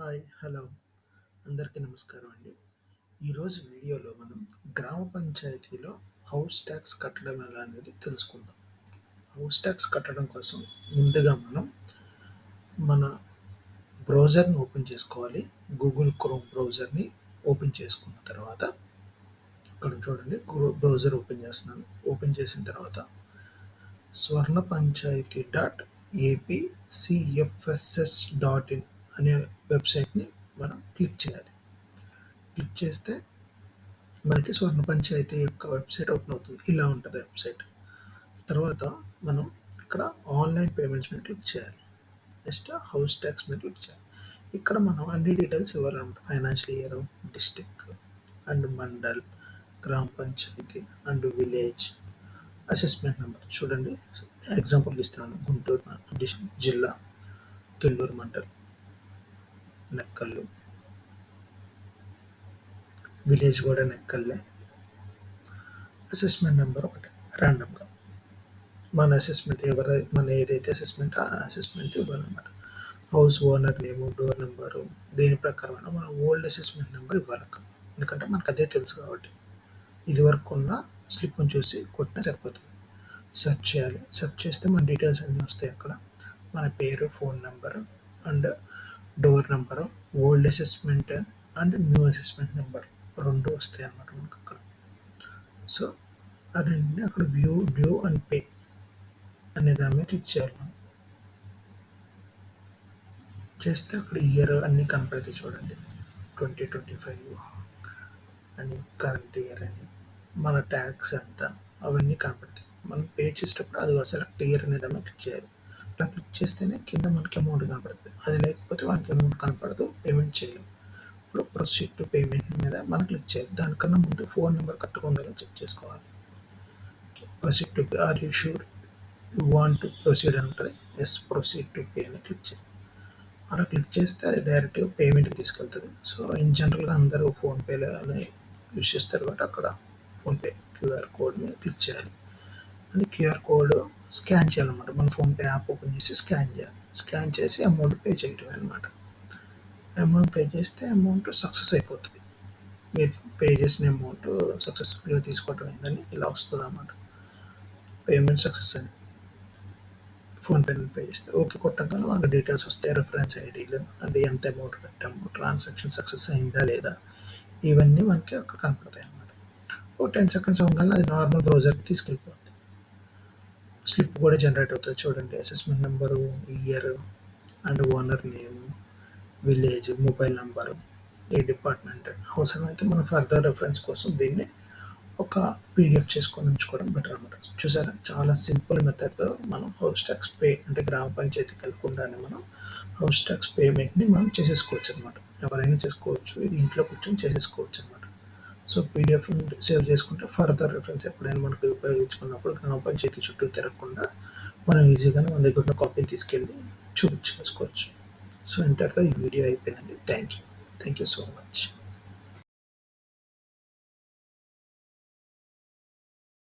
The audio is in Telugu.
Hi hello. అందరికీ నమస్కారం అండి. ఈరోజు వీడియోలో మనం గ్రామ పంచాయతీలో హౌస్ ట్యాక్స్ కట్టడం ఎలా అనేది తెలుసుకుందాం. హౌస్ ట్యాక్స్ కట్టడం కోసం ముందుగా మనం మన బ్రౌజర్ని ఓపెన్ చేసుకోవాలి. గూగుల్ క్రోమ్ బ్రౌజర్ని ఓపెన్ చేసుకున్న తర్వాత ఇక్కడ చూడండి బ్రౌజర్ ఓపెన్ చేస్తున్నాను. ఓపెన్ చేసిన తర్వాత Swarna Panchayat dot AP CFSS dot in అనే వెబ్సైట్ని మనం క్లిక్ చేయాలి. క్లిక్ చేస్తే మనకి స్వర్ణ పంచాయతీ యొక్క వెబ్సైట్ ఓపెన్ అవుతుంది. ఇలా ఉంటుంది వెబ్సైట్. తర్వాత మనం ఇక్కడ ఆన్లైన్ పేమెంట్స్ మీద క్లిక్ చేయాలి. నెక్స్ట్ హౌస్ ట్యాక్స్ మీద క్లిక్ చేయాలి. ఇక్కడ మనం అన్ని details ఇవ్వాలన్నమాట. Financial year district and mandal gram panchayat and village. Assessment number చూడండి. ఎగ్జాంపుల్ ఇస్తున్నాను గుంటూరు జిల్లా తుళ్ళూరు మండల్. నెక్కల్లు విలేజ్ కూడా నెక్కల్లే అసెస్మెంట్ నెంబర్ ఒకటి. ర్యాండమ్గా మన అసెస్మెంట్ ఎవరై మన ఏదైతే అసెస్మెంట్ ఆ assessment ఇవ్వాలన్నమాట. House owner name door number దేని ప్రకారం మనం ఓల్డ్ అసెస్మెంట్ నెంబర్ ఇవ్వాలక్క ఎందుకంటే మనకు అదే తెలుసు కాబట్టి. ఇది వరకు ఉన్న స్లిప్ని చూసి కొట్టినా సరిపోతుంది. సెర్చ్ చేయాలి. సెర్చ్ చేస్తే మన డీటెయిల్స్ అన్నీ వస్తాయి అక్కడ. మన పేరు phone number and door number old assessment and new assessment number రెండు వస్తాయి అన్నమాట మనకు అక్కడ. సో అదండి అక్కడ వ్యూ డ్యూ అండ్ పే అనే దాని మీద క్లిక్ చేయాలి మనం. చేస్తే అక్కడ ఇయర్ అన్నీ కనపడతాయి చూడండి. ట్వంటీ ట్వంటీ ఫైవ్ అని కరెంట్ ఇయర్ అని మన ట్యాక్స్ ఎంత అవన్నీ కనపడతాయి. మనం పే చేసేటప్పుడు అది సెలెక్ట్ ఇయర్ అనే క్లిక్ చేయాలి. అట్లా క్లిక్ చేస్తేనే కింద మనకి అమౌంట్ కనపడుతుంది. అది లేకపోతే మనకి అమౌంట్ కనపడదు పేమెంట్ చేయలేము ఇప్పుడు ప్రొసీడ్ టు పేమెంట్ మీద మనం క్లిక్ చేయాలి. దానికన్నా ముందు ఫోన్ నెంబర్ కట్టుకుందా చెక్ చేసుకోవాలి. Proceed to pay are you sure you want to proceed అని ఉంటుంది. ఎస్ ప్రొసీడ్ టు పే అని క్లిక్ చేయాలి. అలా క్లిక్ చేస్తే అది డైరెక్ట్గా పేమెంట్కి తీసుకెళ్తుంది. సో ఇన్ జనరల్గా అందరూ ఫోన్పేలో యూజ్ చేస్తారు కాబట్టి అక్కడ ఫోన్పే క్యూఆర్ కోడ్ మీద క్లిక్ చేయాలి. అని క్యూఆర్ కోడ్ స్కాన్ చేయాలన్నమాట. మన ఫోన్పే యాప్ ఓపెన్ చేసి స్కాన్ చేయాలి. స్కాన్ చేసి అమౌంట్ పే చేయటమే అనమాట అమౌంట్ పే చేస్తే అమౌంట్ సక్సెస్ అయిపోతుంది. మీరు పే చేసిన అమౌంట్ సక్సెస్ఫుల్గా తీసుకోవటం అయిందని ఇలా వస్తుంది అన్నమాట పేమెంట్ సక్సెస్ అని. ఫోన్పే పే చేస్తే ఓకే కొట్టగానే మనకు డీటెయిల్స్ వస్తాయి. రెఫరెన్స్ ఐడీలు అంటే ఎంత అమౌంట్ పెట్టాము ట్రాన్సాక్షన్ సక్సెస్ అయిందా లేదా? ఇవన్నీ మనకి అక్కడ కనపడతాయి అన్నమాట. ఓ టెన్ సెకండ్స్ అవ్వగానే అది నార్మల్ బ్రౌజర్కి తీసుకెళ్ళిపోతుంది. స్లిప్ కూడా జనరేట్ అవుతుంది చూడండి. Assessment number year and owner name village mobile number A department. అవసరమైతే మనం ఫర్దర్ రెఫరెన్స్ కోసం దీన్ని ఒక పీడిఎఫ్ చేసుకొని ఉంచుకోవడం బెటర్ అనమాట చూసారా? చాలా సింపుల్ మెథడ్తో మనం హౌస్ ట్యాక్స్ పే అంటే గ్రామ పంచాయతీకి వెళ్ళకుండానే మనం హౌస్ ట్యాక్స్ పేమెంట్ని మనం చేసేసుకోవచ్చు అనమాట ఎవరైనా చేసుకోవచ్చు ఇది ఇంట్లో కూర్చొని చేసేసుకోవచ్చు అనమాట సో పీడిఎఫ్ సేవ్ చేసుకుంటే ఫర్దర్ రిఫరెన్స్ ఎప్పుడైనా మనకు ఉపయోగించుకున్నప్పుడు గ్రామ పంచాయతీ చుట్టూ తిరగకుండా మనం ఈజీగానే మన దగ్గర ఉన్న కాపీని తీసుకెళ్ళి చూపించుకోవచ్చు సో ఇంతటితో ఈ వీడియో అయిపోయిందండి. Thank you thank you so much